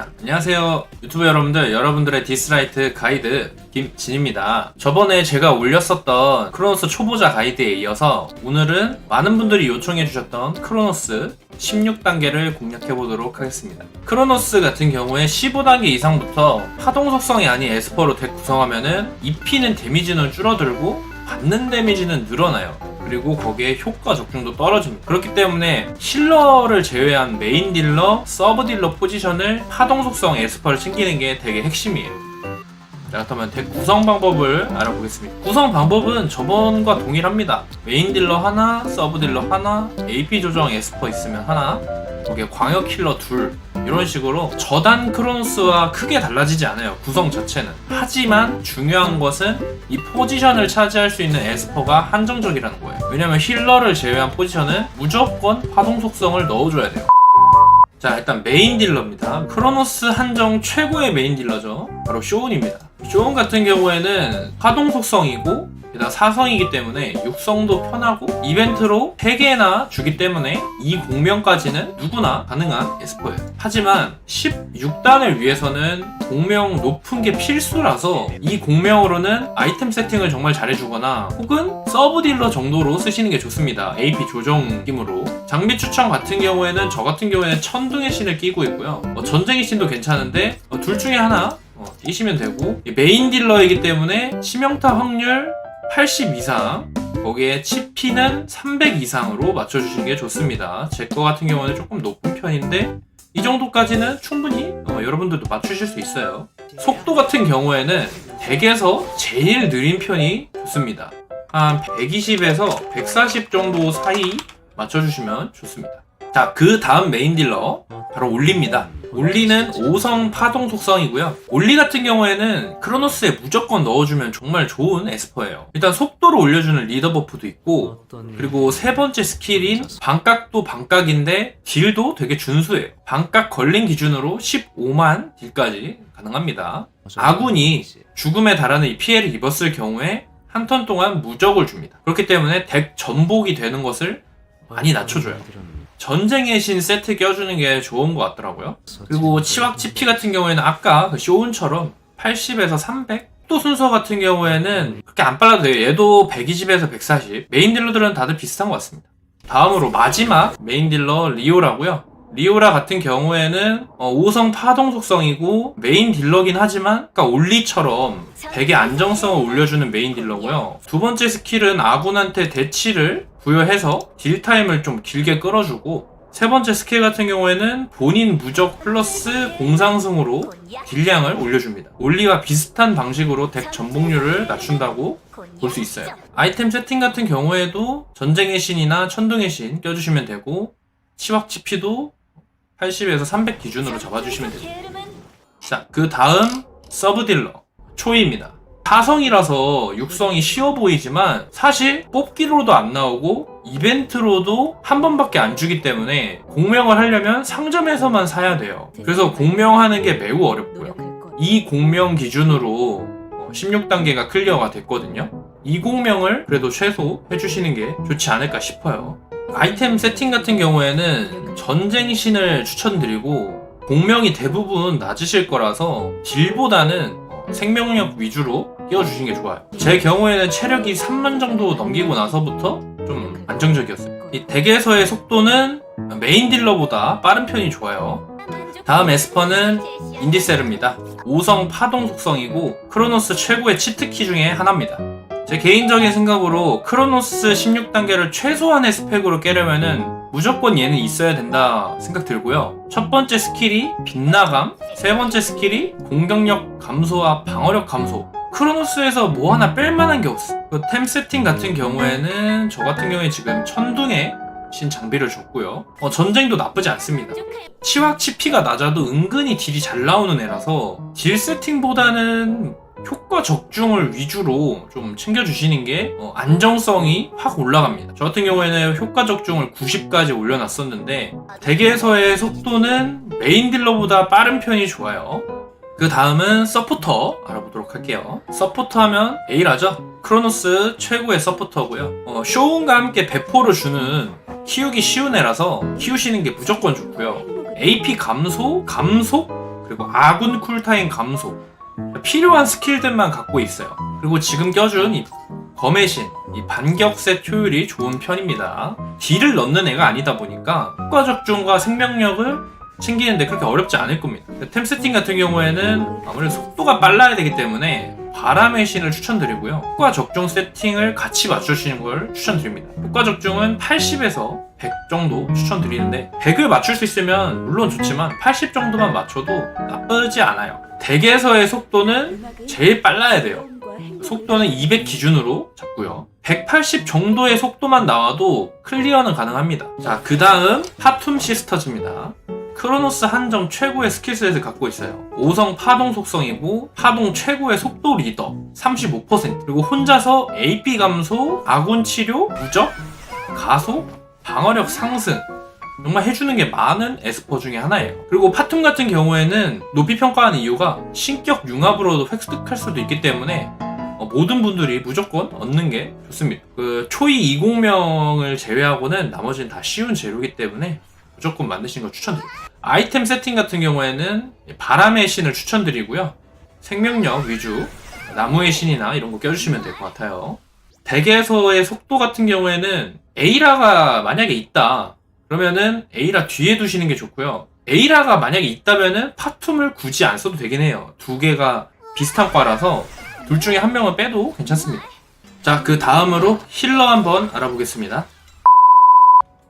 자, 안녕하세요 유튜브 여러분들. 여러분들의 디스라이트 가이드 김진입니다. 저번에 제가 올렸었던 크로노스 초보자 가이드에 이어서 오늘은 많은 분들이 요청해 주셨던 크로노스 16단계를 공략해 보도록 하겠습니다. 크로노스 같은 경우에 15단계 이상부터 파동 속성이 아닌 에스퍼로 덱 구성하면은 입히는 데미지는 줄어들고 받는 데미지는 늘어나요 그리고 거기에 효과 적중도 떨어집니다. 그렇기 때문에 힐러를 제외한 메인 딜러, 서브 딜러 포지션을 파동 속성 에스퍼를 챙기는 게 되게 핵심이에요. 자, 그렇다면 덱 구성 방법을 알아보겠습니다. 구성 방법은 저번과 동일합니다. 메인 딜러 하나, 서브 딜러 하나, AP 조정 에스퍼 있으면 하나, 거기에 광역 킬러 둘, 이런 식으로 저단 크로노스와 크게 달라지지 않아요. 구성 자체는. 하지만 중요한 것은 이 포지션을 차지할 수 있는 에스퍼가 한정적이라는 거예요. 왜냐면 힐러를 제외한 포지션은 무조건 파동 속성을 넣어줘야 돼요. 자 일단 메인 딜러입니다 크로노스 한정 최고의 메인 딜러죠 바로 쇼운입니다 쇼운 같은 경우에는 파동 속성이고 게다가 사성이기 때문에 육성도 편하고 이벤트로 3개나 주기 때문에 이 공명까지는 누구나 가능한 에스퍼예요. 하지만 16단을 위해서는 공명 높은 게 필수라서 이 공명으로는 아이템 세팅을 정말 잘해주거나 혹은 서브 딜러 정도로 쓰시는 게 좋습니다. AP 조정 느낌으로. 장비 추천 같은 경우에는 저 같은 경우에는 천둥의 신을 끼고 있고요. 어, 전쟁의 신도 괜찮은데 어, 둘 중에 하나 어, 끼시면 되고 메인 딜러이기 때문에 치명타 확률 80 이상 거기에 치피는 300 이상으로 맞춰주시는 게 좋습니다. 제 거 같은 경우는 조금 높은 편인데 이 정도까지는 충분히 어, 여러분들도 맞추실 수 있어요. 속도 같은 경우에는 덱에서 제일 느린 편이 좋습니다. 한 120에서 140 정도 사이 맞춰주시면 좋습니다 자 그 다음 메인 딜러 바로 올리입니다 올리는 5성 파동 속성이고요. 올리 같은 경우에는 크로노스에 무조건 넣어주면 정말 좋은 에스퍼예요. 일단 속도를 올려주는 리더 버프도 있고 그리고 세 번째 스킬인 반각도 반각인데 딜도 되게 준수해요. 반각 걸린 기준으로 15만 딜까지 가능합니다. 아군이 죽음에 달하는 이 피해를 입었을 경우에 한 턴 동안 무적을 줍니다. 그렇기 때문에 덱 전복이 되는 것을 많이 낮춰줘요. 전쟁의 신 세트 껴주는 게 좋은 것 같더라고요. 그리고 치왁 치피 같은 경우에는 아까 그 쇼운처럼 80에서 300? 또 순서 같은 경우에는 그렇게 안 빨라도 돼요. 얘도 120에서 140. 메인 딜러들은 다들 비슷한 것 같습니다. 다음으로 마지막 메인 딜러 리오라고요. 리오라 같은 경우에는 5성 파동 속성이고 메인 딜러긴 하지만 그러니까 올리처럼 되게 안정성을 올려주는 메인 딜러고요. 두 번째 스킬은 아군한테 대치를 부여해서 딜 타임을 좀 길게 끌어주고 세 번째 스킬 같은 경우에는 본인 무적 플러스 공상승으로 딜량을 올려줍니다. 올리와 비슷한 방식으로 덱 전복률을 낮춘다고 볼 수 있어요. 아이템 세팅 같은 경우에도 전쟁의 신이나 천둥의 신 껴주시면 되고 치왁치피도 80에서 300 기준으로 잡아주시면 됩니다. 자, 그 다음 서브 딜러 초이입니다. 사성이라서 육성이 쉬워 보이지만 사실 뽑기로도 안 나오고 이벤트로도 한 번밖에 안 주기 때문에 공명을 하려면 상점에서만 사야 돼요. 그래서 공명하는 게 매우 어렵고요. 이 공명 기준으로 16단계가 클리어가 됐거든요. 이 공명을 그래도 최소 해주시는 게 좋지 않을까 싶어요. 아이템 세팅 같은 경우에는 전쟁 신을 추천드리고 공명이 대부분 낮으실 거라서 딜보다는 어, 생명력 위주로 끼워주시는 게 좋아요. 제 경우에는 체력이 3만 정도 넘기고 나서부터 좀 안정적이었어요. 이 덱에서의 속도는 메인 딜러보다 빠른 편이 좋아요. 다음 에스퍼는 인디세르입니다. 5성 파동 속성이고 크로노스 최고의 치트키 중에 하나입니다. 제 개인적인 생각으로 크로노스 16단계를 최소한의 스펙으로 깨려면은 무조건 얘는 있어야 된다 생각 들고요. 첫 번째 스킬이 빗나감, 세 번째 스킬이 공격력 감소와 방어력 감소. 크로노스에서 뭐 하나 뺄 만한 게 없어. 그 템 세팅 같은 경우에는 저 같은 경우에 지금 천둥에 신 장비를 줬고요. 어, 전쟁도 나쁘지 않습니다. 치확 치피가 낮아도 은근히 딜이 잘 나오는 애라서 딜 세팅보다는 효과 적중을 위주로 좀 챙겨주시는 게 어, 안정성이 확 올라갑니다. 저 같은 경우에는 효과 적중을 90까지 올려놨었는데 덱에서의 속도는 메인 딜러보다 빠른 편이 좋아요. 그 다음은 서포터 알아보도록 할게요. 서포터 하면 에이라죠? 크로노스 최고의 서포터고요. 어, 쇼운과 함께 배포를 주는 키우기 쉬운 애라서 키우시는 게 무조건 좋고요. AP 감소, 감속, 그리고 아군 쿨타임 감소 필요한 스킬들만 갖고 있어요. 그리고 지금 껴준 이 검의 신, 이 반격셋 효율이 좋은 편입니다. 딜을 넣는 애가 아니다 보니까 효과 적중과 생명력을 챙기는데 그렇게 어렵지 않을 겁니다. 템 세팅 같은 경우에는 아무래도 속도가 빨라야 되기 때문에 바람의 신을 추천드리고요. 효과 적중 세팅을 같이 맞추시는 걸 추천드립니다. 효과 적중은 80에서 100 정도 추천드리는데 100을 맞출 수 있으면 물론 좋지만 80 정도만 맞춰도 나쁘지 않아요. 덱에서의 속도는 제일 빨라야 돼요. 속도는 200 기준으로 잡고요. 180 정도의 속도만 나와도 클리어는 가능합니다. 자, 그 다음 파툼 시스터즈입니다. 크로노스 한정 최고의 스킬셋을 갖고 있어요. 5성 파동 속성이고 파동 최고의 속도 리더 35% 그리고 혼자서 AP 감소, 아군 치료, 무적, 가속, 방어력 상승 정말 해주는 게 많은 에스퍼 중에 하나예요. 그리고 파툼 같은 경우에는 높이 평가하는 이유가 신격 융합으로도 획득할 수도 있기 때문에 어, 모든 분들이 무조건 얻는 게 좋습니다. 그 초이 20명을 제외하고는 나머지는 다 쉬운 재료이기 때문에 무조건 만드시는 걸 추천드립니다. 아이템 세팅 같은 경우에는 바람의 신을 추천드리고요. 생명력 위주, 나무의 신이나 이런 거 껴주시면 될 것 같아요. 덱에서의 속도 같은 경우에는 에이라가 만약에 있다. 그러면은 에이라 뒤에 두시는 게 좋고요. 에이라가 만약에 있다면은 파툼을 굳이 안 써도 되긴 해요. 두 개가 비슷한 과라서 둘 중에 한 명은 빼도 괜찮습니다. 자, 그 다음으로 힐러 한번 알아보겠습니다.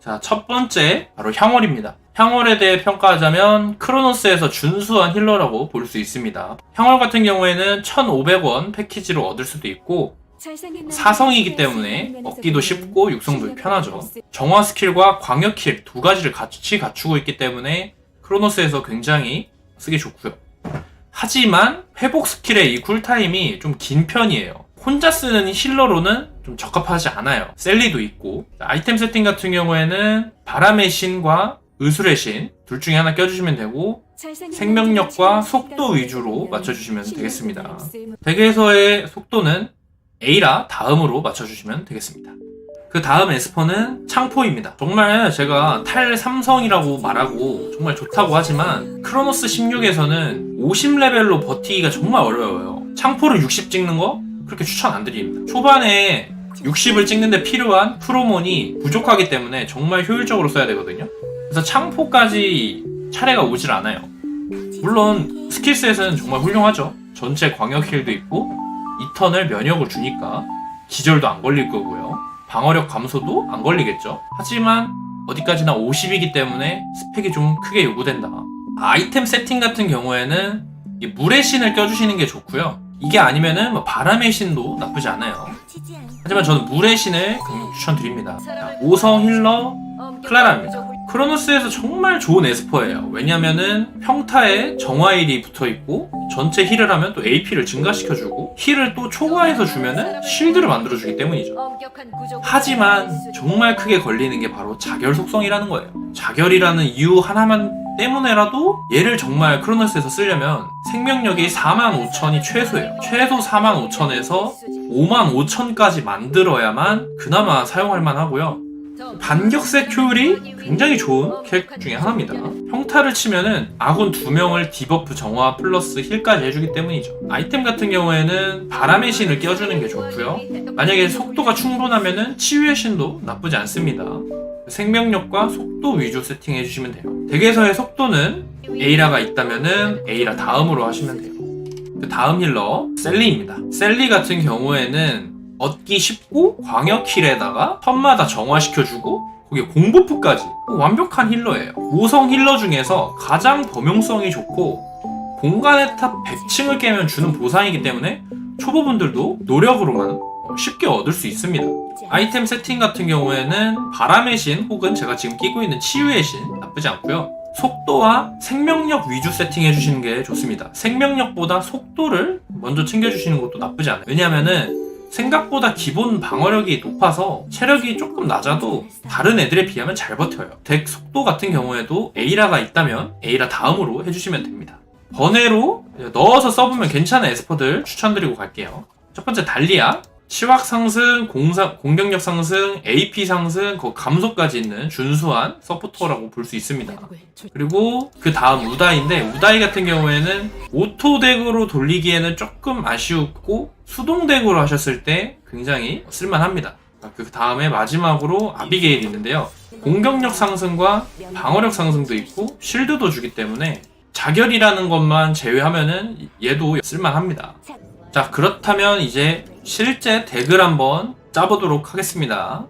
자, 첫 번째 바로 향월입니다. 향월에 대해 평가하자면 크로노스에서 준수한 힐러라고 볼 수 있습니다. 향월 같은 경우에는 1,500원 패키지로 얻을 수도 있고 사성이기 때문에 얻기도 쉽고 육성도 편하죠. 정화 스킬과 광역 킬 두 가지를 같이 갖추고 있기 때문에 크로노스에서 굉장히 쓰기 좋고요. 하지만 회복 스킬의 이 쿨타임이 좀 긴 편이에요. 혼자 쓰는 힐러로는 좀 적합하지 않아요. 셀리도 있고 아이템 세팅 같은 경우에는 바람의 신과 의술의 신 둘 중에 하나 껴주시면 되고 생명력과 속도 위주로 맞춰주시면 되겠습니다. 덱에서의 속도는 A라 다음으로 맞춰주시면 되겠습니다. 그 다음 에스퍼는 창포입니다. 정말 제가 탈 삼성이라고 말하고 정말 좋다고 하지만 크로노스 16에서는 50레벨로 버티기가 정말 어려워요. 창포를 60 찍는 거 그렇게 추천 안 드립니다. 초반에 60을 찍는데 필요한 프로몬이 부족하기 때문에 정말 효율적으로 써야 되거든요. 그래서 창포까지 차례가 오질 않아요. 물론 스킬셋은 정말 훌륭하죠. 전체 광역 힐도 있고 이턴을 면역을 주니까 기절도 안 걸릴 거고요. 방어력 감소도 안 걸리겠죠. 하지만 어디까지나 50이기 때문에 스펙이 좀 크게 요구된다. 아이템 세팅 같은 경우에는 이 물의 신을 껴주시는 게 좋고요. 이게 아니면은 뭐 바람의 신도 나쁘지 않아요. 하지만 저는 물의 신을 강력 추천드립니다. 자, 5성 힐러 클라라입니다. 크로노스에서 정말 좋은 에스퍼예요. 왜냐면은 평타에 정화일이 붙어 있고 전체 힐을 하면 또 AP를 증가시켜주고 힐을 또 초과해서 주면은 실드를 만들어주기 때문이죠. 하지만 정말 크게 걸리는 게 바로 자결 속성이라는 거예요. 자결이라는 이유 하나만 때문에라도 얘를 정말 크로노스에서 쓰려면 생명력이 4만 5천이 최소예요. 최소 4만 5천에서 5만 5천까지 만들어야만 그나마 사용할 만하고요. 반격색 효율이 굉장히 좋은 캐릭터 중에 하나입니다. 평타를 치면은 아군 두 명을 디버프 정화 플러스 힐까지 해주기 때문이죠. 아이템 같은 경우에는 바람의 신을 껴주는 게 좋고요. 만약에 속도가 충분하면은 치유의 신도 나쁘지 않습니다. 생명력과 속도 위주 세팅해 주시면 돼요. 덱에서의 속도는 에이라가 있다면은 에이라 다음으로 하시면 돼요. 그 다음 힐러 셀리입니다. 셀리 같은 경우에는 얻기 쉽고 광역 힐에다가 턴마다 정화시켜주고 거기에 공버프까지 완벽한 힐러예요. 5성 힐러 중에서 가장 범용성이 좋고 공간의 탑 100층을 깨면 주는 보상이기 때문에 초보분들도 노력으로만 쉽게 얻을 수 있습니다. 아이템 세팅 같은 경우에는 바람의 신 혹은 제가 지금 끼고 있는 치유의 신 나쁘지 않고요. 속도와 생명력 위주 세팅해 주시는 게 좋습니다. 생명력보다 속도를 먼저 챙겨 주시는 것도 나쁘지 않아요. 왜냐면은 생각보다 기본 방어력이 높아서 체력이 조금 낮아도 다른 애들에 비하면 잘 버텨요. 덱 속도 같은 경우에도 에이라가 있다면 에이라 다음으로 해주시면 됩니다. 번외로 넣어서 써보면 괜찮은 에스퍼들 추천드리고 갈게요. 첫 번째 달리아. 치확 상승, 공사, 공격력 상승, AP 상승, 그 감소까지 있는 준수한 서포터라고 볼 수 있습니다. 그리고 그 다음 우다이인데 우다이 같은 경우에는 오토 덱으로 돌리기에는 조금 아쉬웠고 수동 덱으로 하셨을 때 굉장히 쓸만합니다. 그 다음에 마지막으로 아비게일이 있는데요. 공격력 상승과 방어력 상승도 있고 쉴드도 주기 때문에 자결이라는 것만 제외하면은 얘도 쓸만합니다. 자 그렇다면 이제 실제 덱을 한번 짜보도록 하겠습니다.